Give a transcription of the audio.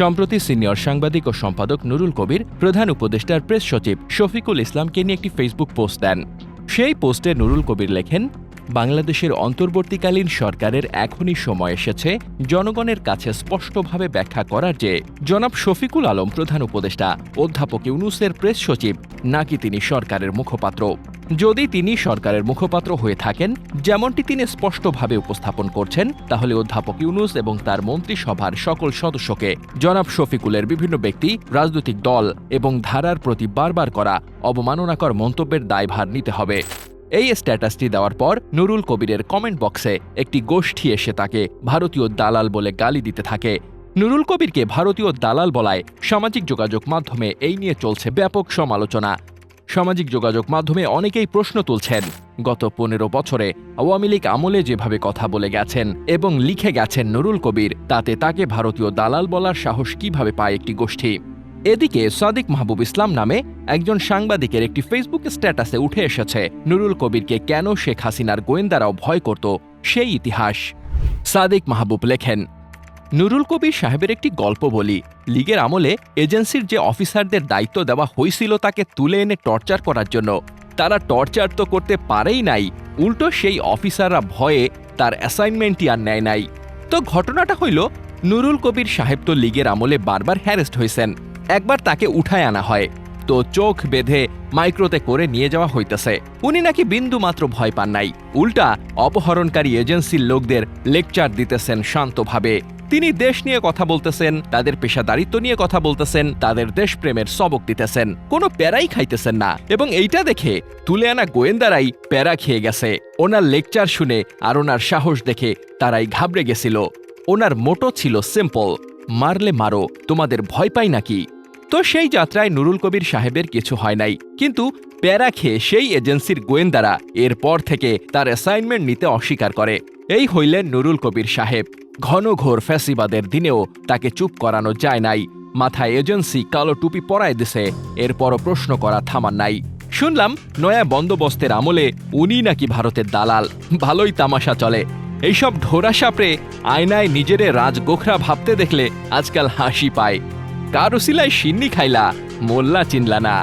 সম্প্রতি সিনিয়র সাংবাদিক ও সম্পাদক নুরুল কবির প্রধান উপদেষ্টার প্রেস সচিব শফিকুল ইসলামকে নিয়ে একটি ফেসবুক পোস্ট দেন। সেই পোস্টে নুরুল কবির লেখেন বাংলাদেশের অন্তর্বর্তীকালীন সরকারের এখনই সময় এসেছে জনগণের কাছে স্পষ্টভাবে ব্যাখ্যা করার যে জনাব শফিকুল আলম প্রধান উপদেষ্টা, অধ্যাপক ইউনুসের প্রেস সচিব, নাকি তিনি সরকারের মুখপাত্র। যদি তিনি সরকারের মুখপাত্র হয়ে থাকেন, যেমনটি তিনি স্পষ্টভাবে উপস্থাপন করছেন, তাহলে অধ্যাপক ইউনুস এবং তার মন্ত্রিসভার সকল সদস্যকে জনাব শফিকুলের বিভিন্ন ব্যক্তি, রাজনৈতিক দল এবং ধারার প্রতি বারবার করা অবমাননাকর মন্তব্যের দায়ভার নিতে হবে। এই স্ট্যাটাসটি দেওয়ার পর নুরুল কবিরের কমেন্ট বক্সে একটি গোষ্ঠী এসে তাকে ভারতীয় দালাল বলে গালি দিতে থাকে। নুরুল কবিরকে ভারতীয় দালাল বলায় সামাজিক যোগাযোগ মাধ্যমে এই নিয়ে চলছে ব্যাপক সমালোচনা। সামাজিক যোগাযোগ মাধ্যমে অনেকেই প্রশ্ন তুলছেন, গত পনেরো বছরে আওয়ামী লীগ আমলে যেভাবে কথা বলে গেছেন এবং লিখে গেছেন নুরুল কবির, তাতে তাকে ভারতীয় দালাল বলার সাহস কীভাবে পায় একটি গোষ্ঠী? এদিকে সাদিক মাহবুব ইসলাম নামে একজন সাংবাদিকের একটি ফেসবুক স্ট্যাটাসে উঠে এসেছে, নুরুল কবিরকে কেন শেখ হাসিনার গোয়েন্দারাও ভয় করত সেই ইতিহাস। সাদিক মাহবুব লেখেন, নুরুল কবির সাহেবের একটি গল্প বলি। লীগের আমলে এজেন্সির যে অফিসারদের দায়িত্ব দেওয়া হয়েছিল তাকে তুলে এনে টর্চার করার জন্য। তারা টর্চার তো করতে পারেই নাই, উল্টো সেই অফিসাররা ভয়ে তার অ্যাসাইনমেন্টই আর নেয় নাই। তো ঘটনাটা হইল, নুরুল কবির সাহেব তো লীগের আমলে বারবার হ্যারেস্ট হয়েছেন। একবার তাকে উঠায় আনা হয়। তো চোখ বেঁধে মাইক্রোতে করে নিয়ে যাওয়া হইতেছে। উনি নাকি বিন্দু মাত্র ভয় পান নাই। উল্টা অপহরণকারী এজেন্সির লোকদের লেকচার দিতেছেন শান্তভাবে। তিনি দেশ নিয়ে কথা বলতেছেন, তাদের পেশাদারিত্ব নিয়ে কথা বলতেছেন, তাদের দেশপ্রেমের সবক দিতেছেন। কোনো প্যারাই খাইতেছেন না। এবং এইটা দেখে তুলে আনা গোয়েন্দারাই প্যারা খেয়ে গেছে। ওনার লেকচার শুনে আর ওনার সাহস দেখে তারাই ঘাবড়ে গেছিল। ওনার মোটো ছিল সিম্পল, মারলে মারো, তোমাদের ভয় পাই নাকি? তো সেই যাত্রায় নুরুল কবির সাহেবের কিছু হয় নাই। কিন্তু প্যারা খেয়ে সেই এজেন্সির গোয়েন্দারা এরপর থেকে তার অ্যাসাইনমেন্ট নিতে অস্বীকার করে। এই হইলেন নুরুল কবির সাহেব। ঘন ঘোর ফ্যাসিবাদের দিনেও তাকে চুপ করানো যায় নাই। মাথায় এজেন্সি কালো টুপি পরায় দিছে, এরপরও প্রশ্ন করা থামান নাই। শুনলাম নয়া বন্দোবস্তের আমলে উনি নাকি ভারতের দালাল। ভালোই তামাশা চলে। এইসব ঢোরা সাপড়ে আয়নায় নিজেরে রাজগোখরা ভাবতে দেখলে আজকাল হাসি পায়। কার উসিলায় সিন্নি খাইলা মোল্লা চিনলা না।